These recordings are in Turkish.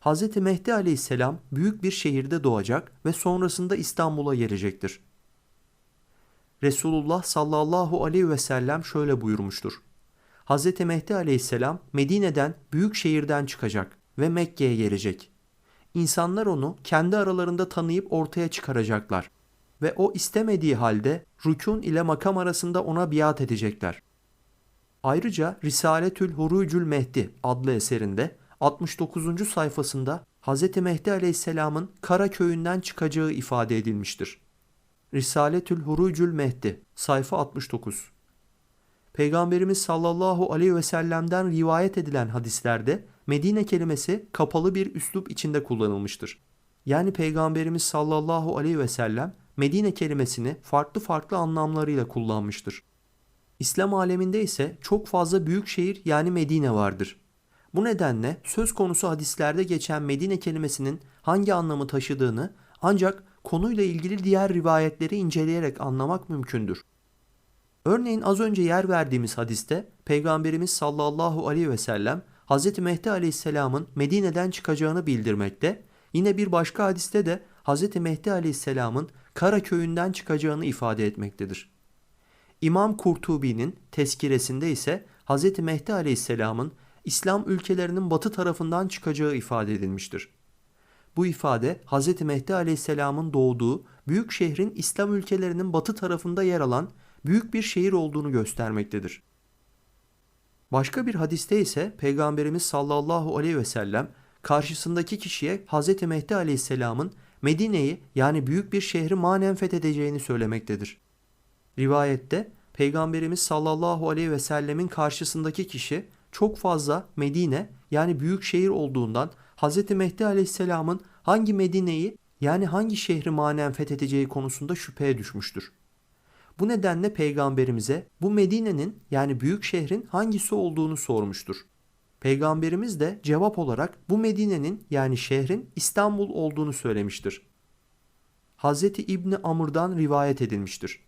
Hz. Mehdi aleyhisselam büyük bir şehirde doğacak ve sonrasında İstanbul'a gelecektir. Resulullah sallallahu aleyhi ve sellem şöyle buyurmuştur. Hz. Mehdi aleyhisselam Medine'den büyük şehirden çıkacak ve Mekke'ye gelecek. İnsanlar onu kendi aralarında tanıyıp ortaya çıkaracaklar ve o istemediği halde rükun ile makam arasında ona biat edecekler. Ayrıca Risaletül Hurucül Mehdi adlı eserinde 69. sayfasında Hz. Mehdi Aleyhisselam'ın Kara köyünden çıkacağı ifade edilmiştir. Risaletül Hurucül Mehdi sayfa 69 Peygamberimiz sallallahu aleyhi ve sellem'den rivayet edilen hadislerde Medine kelimesi kapalı bir üslup içinde kullanılmıştır. Yani Peygamberimiz sallallahu aleyhi ve sellem Medine kelimesini farklı farklı anlamlarıyla kullanmıştır. İslam aleminde ise çok fazla büyük şehir yani Medine vardır. Bu nedenle söz konusu hadislerde geçen Medine kelimesinin hangi anlamı taşıdığını ancak konuyla ilgili diğer rivayetleri inceleyerek anlamak mümkündür. Örneğin az önce yer verdiğimiz hadiste Peygamberimiz sallallahu aleyhi ve sellem Hz. Mehdi aleyhisselamın Medine'den çıkacağını bildirmekte, yine bir başka hadiste de Hz. Mehdi aleyhisselamın Kara köyünden çıkacağını ifade etmektedir. İmam Kurtubi'nin tezkiresinde ise Hz. Mehdi aleyhisselamın İslam ülkelerinin batı tarafından çıkacağı ifade edilmiştir. Bu ifade Hz. Mehdi aleyhisselamın doğduğu büyük şehrin İslam ülkelerinin batı tarafında yer alan büyük bir şehir olduğunu göstermektedir. Başka bir hadiste ise Peygamberimiz sallallahu aleyhi ve sellem karşısındaki kişiye Hz. Mehdi aleyhisselamın Medine'yi yani büyük bir şehri manen fethedeceğini söylemektedir. Rivayette Peygamberimiz sallallahu aleyhi ve sellemin karşısındaki kişi çok fazla Medine yani büyük şehir olduğundan Hz. Mehdi aleyhisselamın hangi Medine'yi yani hangi şehri manen fethedeceği konusunda şüpheye düşmüştür. Bu nedenle peygamberimize bu Medine'nin yani büyük şehrin hangisi olduğunu sormuştur. Peygamberimiz de cevap olarak bu Medine'nin yani şehrin İstanbul olduğunu söylemiştir. Hz. İbni Amr'dan rivayet edilmiştir.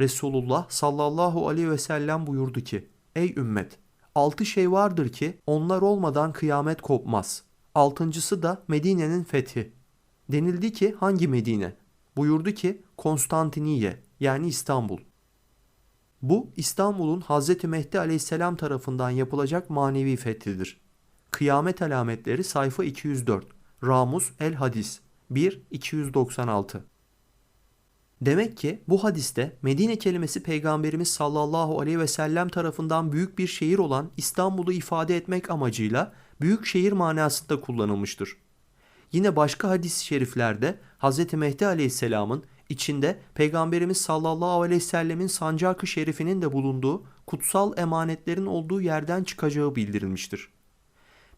Resulullah sallallahu aleyhi ve sellem buyurdu ki, Ey ümmet! Altı şey vardır ki onlar olmadan kıyamet kopmaz. Altıncısı da Medine'nin fethi. Denildi ki hangi Medine? Buyurdu ki Konstantiniye yani İstanbul. Bu İstanbul'un Hz. Mehdi aleyhisselam tarafından yapılacak manevi fethidir. Kıyamet alametleri sayfa 204. Ramus el Hadis 1 296. Demek ki bu hadiste Medine kelimesi Peygamberimiz sallallahu aleyhi ve sellem tarafından büyük bir şehir olan İstanbul'u ifade etmek amacıyla büyük şehir manasında kullanılmıştır. Yine başka hadis-i şeriflerde Hz. Mehdi aleyhisselamın içinde Peygamberimiz sallallahu aleyhi ve sellemin sancakı şerifinin de bulunduğu kutsal emanetlerin olduğu yerden çıkacağı bildirilmiştir.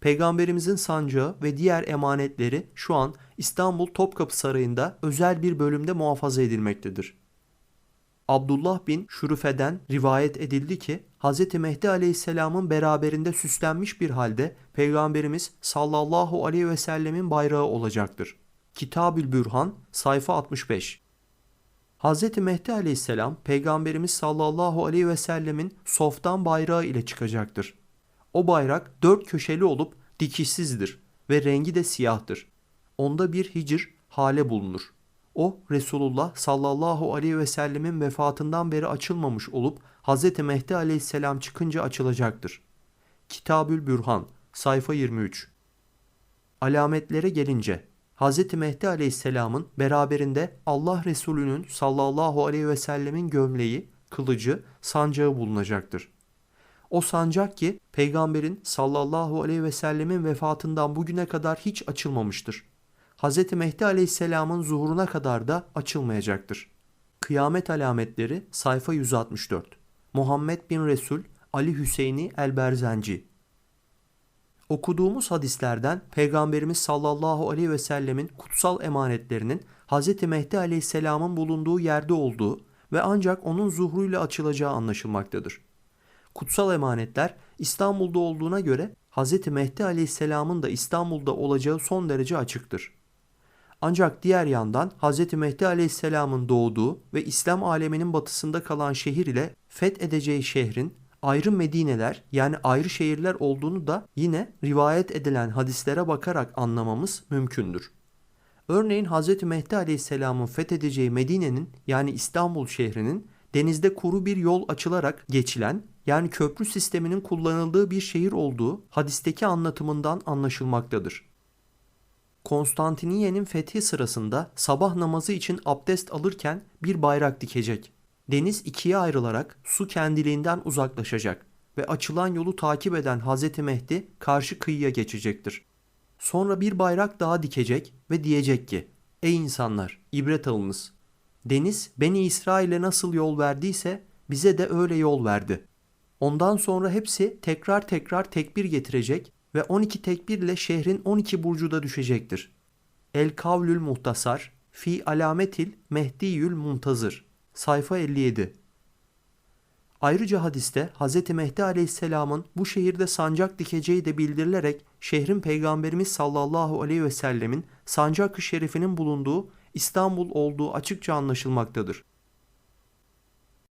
Peygamberimizin sancağı ve diğer emanetleri şu an İstanbul Topkapı Sarayı'nda özel bir bölümde muhafaza edilmektedir. Abdullah bin Şurufe'den rivayet edildi ki Hz. Mehdi Aleyhisselam'ın beraberinde süslenmiş bir halde Peygamberimiz sallallahu aleyhi ve sellemin bayrağı olacaktır. Kitabül Bürhan sayfa 65 Hz. Mehdi Aleyhisselam Peygamberimiz sallallahu aleyhi ve sellemin softan bayrağı ile çıkacaktır. O bayrak dört köşeli olup dikişsizdir ve rengi de siyahtır. Onda bir hicr hale bulunur. O Resulullah sallallahu aleyhi ve sellemin vefatından beri açılmamış olup Hz. Mehdi aleyhisselam çıkınca açılacaktır. Kitabül Bürhan sayfa 23 Alametlere gelince Hz. Mehdi aleyhisselamın beraberinde Allah Resulü'nün sallallahu aleyhi ve sellemin gömleği, kılıcı, sancağı bulunacaktır. O sancak ki peygamberin sallallahu aleyhi ve sellemin vefatından bugüne kadar hiç açılmamıştır. Hz. Mehdi aleyhisselamın zuhuruna kadar da açılmayacaktır. Kıyamet alametleri sayfa 164 Muhammed bin Resul Ali Hüseyini el-Berzenci Okuduğumuz hadislerden Peygamberimiz sallallahu aleyhi ve sellemin kutsal emanetlerinin Hz. Mehdi aleyhisselamın bulunduğu yerde olduğu ve ancak onun zuhruyla açılacağı anlaşılmaktadır. Kutsal emanetler İstanbul'da olduğuna göre Hz. Mehdi aleyhisselamın da İstanbul'da olacağı son derece açıktır. Ancak diğer yandan Hz. Mehdi aleyhisselamın doğduğu ve İslam aleminin batısında kalan şehir ile fethedeceği şehrin ayrı Medineler yani ayrı şehirler olduğunu da yine rivayet edilen hadislere bakarak anlamamız mümkündür. Örneğin Hz. Mehdi Aleyhisselam'ın fethedeceği Medine'nin yani İstanbul şehrinin denizde kuru bir yol açılarak geçilen yani köprü sisteminin kullanıldığı bir şehir olduğu hadisteki anlatımından anlaşılmaktadır. Konstantiniye'nin fethi sırasında sabah namazı için abdest alırken bir bayrak dikecek. Deniz ikiye ayrılarak su kendiliğinden uzaklaşacak ve açılan yolu takip eden Hz. Mehdi karşı kıyıya geçecektir. Sonra bir bayrak daha dikecek ve diyecek ki Ey insanlar ibret alınız. Deniz Beni İsrail'e nasıl yol verdiyse bize de öyle yol verdi. Ondan sonra hepsi tekrar tekrar tekbir getirecek ve 12 tekbirle şehrin 12 burcu da düşecektir. El Kavlül Muhtasar Fi Alametil Mehdiyül Muntazır Sayfa 57 Ayrıca hadiste Hz. Mehdi Aleyhisselam'ın bu şehirde sancak dikeceği de bildirilerek şehrin Peygamberimiz sallallahu aleyhi ve sellemin sancak-ı şerifinin bulunduğu İstanbul olduğu açıkça anlaşılmaktadır.